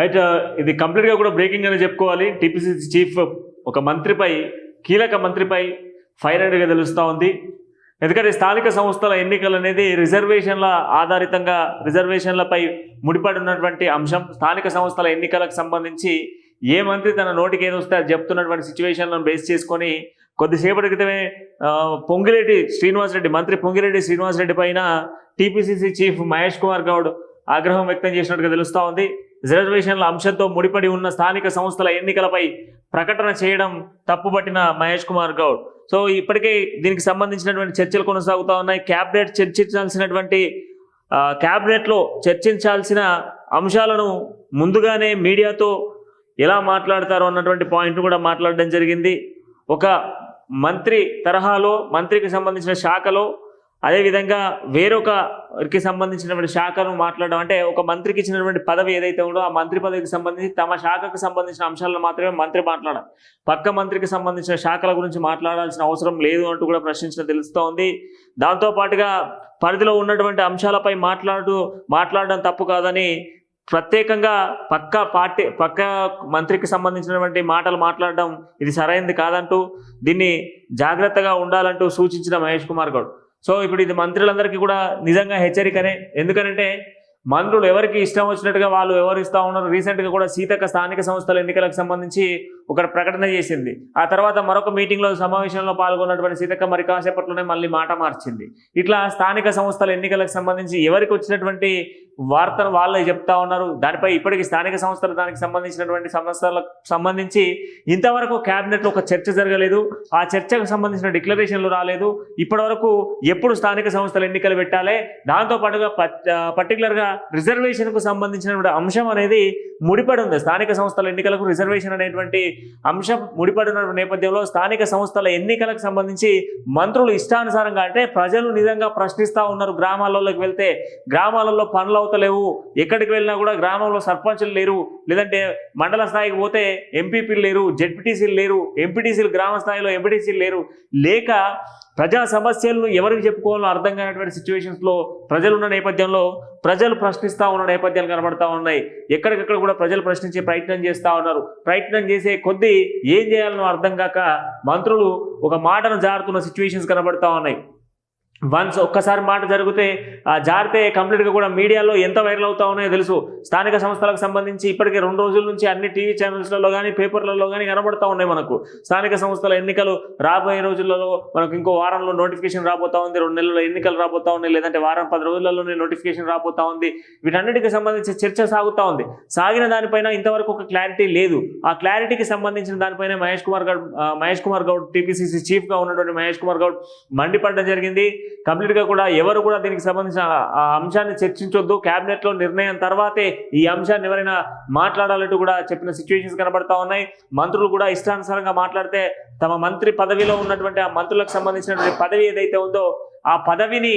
Right ఇది కంప్లీట్గా కూడా బ్రేకింగ్ అని చెప్పుకోవాలి. టీపీసీసీ చీఫ్ ఒక మంత్రిపై కీలక మంత్రిపై ఫైర్ అయినట్టుగా తెలుస్తూ ఉంది. ఎందుకంటే స్థానిక సంస్థల ఎన్నికలు అనేది రిజర్వేషన్ల ఆధారితంగా రిజర్వేషన్లపై ముడిపడి ఉన్నటువంటి అంశం. స్థానిక సంస్థల ఎన్నికలకు సంబంధించి ఏ మంత్రి తన నోటికి ఏదొస్తే అది చెప్తున్నటువంటి సిచ్యువేషన్లను బేస్ చేసుకొని కొద్దిసేపటి క్రితమే పొంగిరెడ్డి శ్రీనివాసరెడ్డి మంత్రి పొంగిరెడ్డి శ్రీనివాసరెడ్డి పైన టీపీసీసీ చీఫ్ మహేష్ కుమార్ గౌడ్ ఆగ్రహం వ్యక్తం చేసినట్టుగా తెలుస్తూ ఉంది. రిజర్వేషన్ల అంశంతో ముడిపడి ఉన్న స్థానిక సంస్థల ఎన్నికలపై ప్రకటన చేయడం తప్పుపట్టిన మహేష్ కుమార్ గౌడ్. సో ఇప్పటికే దీనికి సంబంధించినటువంటి చర్చలు కొనసాగుతూ ఉన్నాయి. క్యాబినెట్ చర్చించాల్సినటువంటి క్యాబినెట్లో చర్చించాల్సిన అంశాలను ముందుగానే మీడియాతో ఎలా మాట్లాడతారో అన్నటువంటి పాయింట్ కూడా మాట్లాడడం జరిగింది. ఒక మంత్రి తరహాలో మంత్రికి సంబంధించిన శాఖలో అదేవిధంగా వేరొకరికి సంబంధించినటువంటి శాఖను మాట్లాడడం అంటే ఒక మంత్రికి ఇచ్చినటువంటి పదవి ఏదైతే ఉందో ఆ మంత్రి పదవికి సంబంధించి తమ శాఖకు సంబంధించిన అంశాలను మాత్రమే మంత్రి మాట్లాడాలి పక్క మంత్రికి సంబంధించిన శాఖల గురించి మాట్లాడాల్సిన అవసరం లేదు అంటూ కూడా ప్రశ్నించడం తెలుస్తోంది. దాంతోపాటుగా పరిధిలో ఉన్నటువంటి అంశాలపై మాట్లాడుతూ మాట్లాడడం తప్పు కాదని ప్రత్యేకంగా పక్క పార్టీ పక్క మంత్రికి సంబంధించినటువంటి మాటలు మాట్లాడడం ఇది సరైనది కాదంటూ దీన్ని జాగ్రత్తగా ఉండాలంటూ సూచించిన మహేష్ కుమార్ గౌడ్. సో ఇప్పుడు ఇది మంత్రులందరికీ కూడా నిజంగా హెచ్చరికనే. ఎందుకనంటే మంత్రులు ఎవరికి ఇష్టం వచ్చినట్టుగా వాళ్ళు వ్యవహరిస్తూ ఉన్నారు. రీసెంట్గా కూడా సీతక్క స్థానిక సంస్థల ఎన్నికలకు సంబంధించి ఒక ప్రకటన చేసింది. ఆ తర్వాత మరొక మీటింగ్లో సమావేశంలో పాల్గొన్నటువంటి సీతక్క మరి కాసేపట్లోనే మళ్ళీ మాట మార్చింది. ఇట్లా స్థానిక సంస్థల ఎన్నికలకు సంబంధించి ఎవరికి వచ్చినటువంటి వార్తను వాళ్ళే చెప్తా ఉన్నారు. దానిపై ఇప్పటికీ స్థానిక సంస్థలు దానికి సంబంధించినటువంటి సంస్థలకు సంబంధించి ఇంతవరకు క్యాబినెట్లో ఒక చర్చ జరగలేదు. ఆ చర్చకు సంబంధించిన డిక్లరేషన్లు రాలేదు. ఇప్పటివరకు ఎప్పుడు స్థానిక సంస్థల ఎన్నికలు పెట్టాలి. దాంతో పాటుగా పర్టికులర్గా రిజర్వేషన్కు సంబంధించినటువంటి అంశం అనేది ముడిపడి ఉంది. స్థానిక సంస్థల ఎన్నికలకు రిజర్వేషన్ అనేటువంటి అంశం ముడిపడిన నేపథ్యంలో స్థానిక సంస్థల ఎన్నికలకు సంబంధించి మంత్రులు ఇష్టానుసారంగా అంటే ప్రజలు నిజంగా ప్రశ్నిస్తూ ఉన్నారు. గ్రామాలలోకి వెళ్తే గ్రామాలలో పనులు అవుతలేవు. ఎక్కడికి వెళ్ళినా కూడా గ్రామంలో సర్పంచులు లేరు. లేదంటే మండల స్థాయికి పోతే ఎంపీపీలు లేరు. జెడ్పీటీసీలు లేరు. ఎంపీటీసీలు గ్రామ స్థాయిలో ఎంపీటీసీలు లేరు. లేక ప్రజా సమస్యలను ఎవరికి చెప్పుకోవాలో అర్థం కానటువంటి సిచ్యువేషన్స్లో ప్రజలు ఉన్న నేపథ్యంలో ప్రజలు ప్రశ్నిస్తూ ఉన్న నేపథ్యాలు కనబడతా ఉన్నాయి. ఎక్కడికక్కడ కూడా ప్రజలు ప్రశ్నించే ప్రయత్నం చేస్తూ ఉన్నారు. ప్రయత్నం చేసే కొద్దీ ఏం చేయాలనో అర్థం కాక మంత్రులు ఒక మాటను జారుతున్న సిచ్యువేషన్స్ కనబడతా ఉన్నాయి. వన్స్ ఒక్కసారి మాట జరిగితే ఆ జారితే కంప్లీట్గా కూడా మీడియాలో ఎంత వైరల్ అవుతా ఉన్నాయో తెలుసు. స్థానిక సంస్థలకు సంబంధించి ఇప్పటికే రెండు రోజుల నుంచి అన్ని టీవీ ఛానల్స్లలో కానీ పేపర్లలో కానీ కనబడతా ఉన్నాయి మనకు. స్థానిక సంస్థల ఎన్నికలు రాబోయే రోజులలో మనకు ఇంకో వారంలో నోటిఫికేషన్ రాబోతా ఉంది రెండు నెలల్లో ఎన్నికలు రాబోతా ఉన్నాయి లేదంటే వారం పది రోజులలోనే నోటిఫికేషన్ రాబోతా ఉంది. వీటన్నిటికి సంబంధించి చర్చ సాగుతూ ఉంది. సాగిన దానిపైన ఇంతవరకు ఒక క్లారిటీ లేదు. ఆ క్లారిటీకి సంబంధించిన దానిపైన మహేష్ కుమార్ గౌడ్ మహేష్ కుమార్ గౌడ్ టీపీసీసీ చీఫ్గా ఉన్నటువంటి మహేష్ కుమార్ గౌడ్ మండిపడడం జరిగింది. కంప్లీట్గా కూడా ఎవరు కూడా దీనికి సంబంధించిన ఆ అంశాన్ని చర్చించొద్దు. క్యాబినెట్లో నిర్ణయం తర్వాతే ఈ అంశాన్ని ఎవరైనా మాట్లాడాలంటూ కూడా చెప్పిన సిచ్యువేషన్స్ కనబడతా ఉన్నాయి. మంత్రులు కూడా ఇష్టానుసారంగా మాట్లాడితే తమ మంత్రి పదవిలో ఉన్నటువంటి ఆ మంత్రులకు సంబంధించినటువంటి పదవి ఏదైతే ఉందో ఆ పదవిని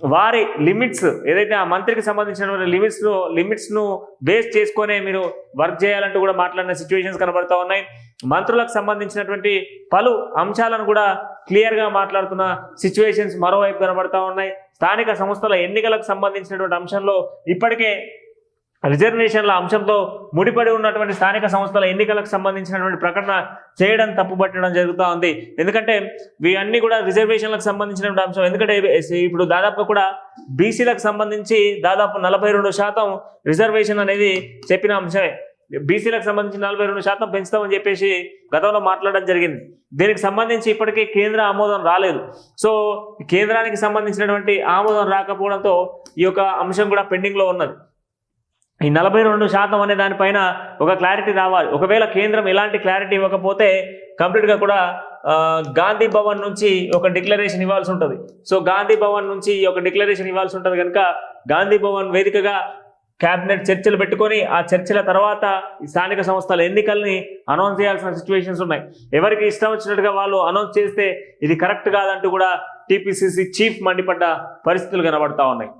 వారి లిమిట్స్ ఏదైతే ఆ మంత్రికి సంబంధించినటువంటి లిమిట్స్ను లిమిట్స్ను బేస్ చేసుకునే మీరు వర్క్ చేయాలంటూ కూడా మాట్లాడిన సిచ్యువేషన్స్ కనబడతా ఉన్నాయి. మంత్రులకు సంబంధించినటువంటి పలు అంశాలను కూడా క్లియర్గా మాట్లాడుతున్న సిచ్యువేషన్స్ మరోవైపు కనబడతా ఉన్నాయి. స్థానిక సంస్థల ఎన్నికలకు సంబంధించినటువంటి అంశంలో ఇప్పటికే రిజర్వేషన్ల అంశంతో ముడిపడి ఉన్నటువంటి స్థానిక సంస్థల ఎన్నికలకు సంబంధించినటువంటి ప్రకటన చేయడం తప్పుపట్టడం జరుగుతూ ఉంది. ఎందుకంటే ఇవన్నీ కూడా రిజర్వేషన్లకు సంబంధించినటువంటి అంశం. ఎందుకంటే ఇప్పుడు దాదాపు కూడా బీసీలకు సంబంధించి దాదాపు నలభై రెండు శాతం రిజర్వేషన్ అనేది చెప్పిన అంశమే. బీసీలకు సంబంధించి నలభై రెండు శాతం పెంచుతామని చెప్పేసి గతంలో మాట్లాడడం జరిగింది. దీనికి సంబంధించి ఇప్పటికే కేంద్ర ఆమోదం రాలేదు. సో కేంద్రానికి సంబంధించినటువంటి ఆమోదం రాకపోవడంతో ఈ యొక్క అంశం కూడా పెండింగ్లో ఉన్నది. ఈ నలభై రెండు శాతం అనే దానిపైన ఒక క్లారిటీ రావాలి. ఒకవేళ కేంద్రం ఎలాంటి క్లారిటీ ఇవ్వకపోతే కంప్లీట్గా కూడా గాంధీ భవన్ నుంచి ఒక డిక్లరేషన్ ఇవ్వాల్సి ఉంటుంది. సో గాంధీ భవన్ నుంచి ఈ ఒక డిక్లరేషన్ ఇవ్వాల్సి ఉంటుంది కనుక గాంధీ భవన్ వేదికగా క్యాబినెట్ చర్చలు పెట్టుకొని ఆ చర్చల తర్వాత స్థానిక సంస్థల ఎన్నికల్ని అనౌన్స్ చేయాల్సిన సిచ్యువేషన్స్ ఉన్నాయి. ఎవరికి ఇష్టం వచ్చినట్టుగా వాళ్ళు అనౌన్స్ చేస్తే ఇది కరెక్ట్ కాదంటూ కూడా టీపీసీసీ చీఫ్ మండిపడ్డ పరిస్థితులు కనబడతా ఉన్నాయి.